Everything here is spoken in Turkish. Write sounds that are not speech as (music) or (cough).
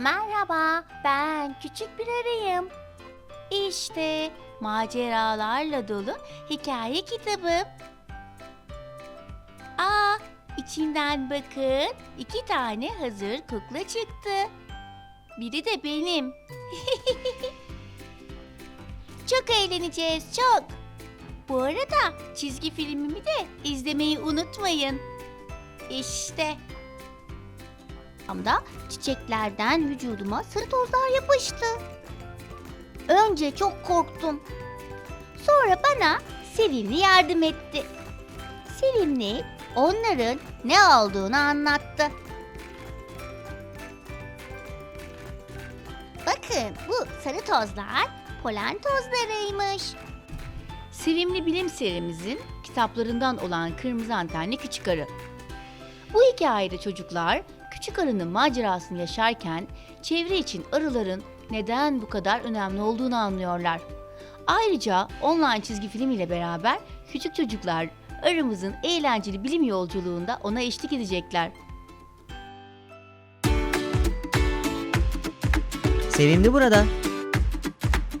Merhaba, ben küçük bir arıyım. İşte maceralarla dolu hikaye kitabım. Aa, içinden bakın iki tane hazır kukla çıktı. Biri de benim. (laughs) çok eğleneceğiz, çok. Bu arada çizgi filmimi de izlemeyi unutmayın. İşte. Amda çiçeklerden vücuduma sarı tozlar yapıştı. Önce çok korktum. Sonra bana Sevimli yardım etti. Sevimli onların ne olduğunu anlattı. Bakın bu sarı tozlar polen tozlarıymış. Sevimli Bilim serimizin kitaplarından olan Kırmızı Antenli Küçük Arı. Bu hikayede çocuklar küçük arının macerasını yaşarken çevre için arıların neden bu kadar önemli olduğunu anlıyorlar. Ayrıca online çizgi film ile beraber küçük çocuklar arımızın eğlenceli bilim yolculuğunda ona eşlik edecekler. Sevimli burada.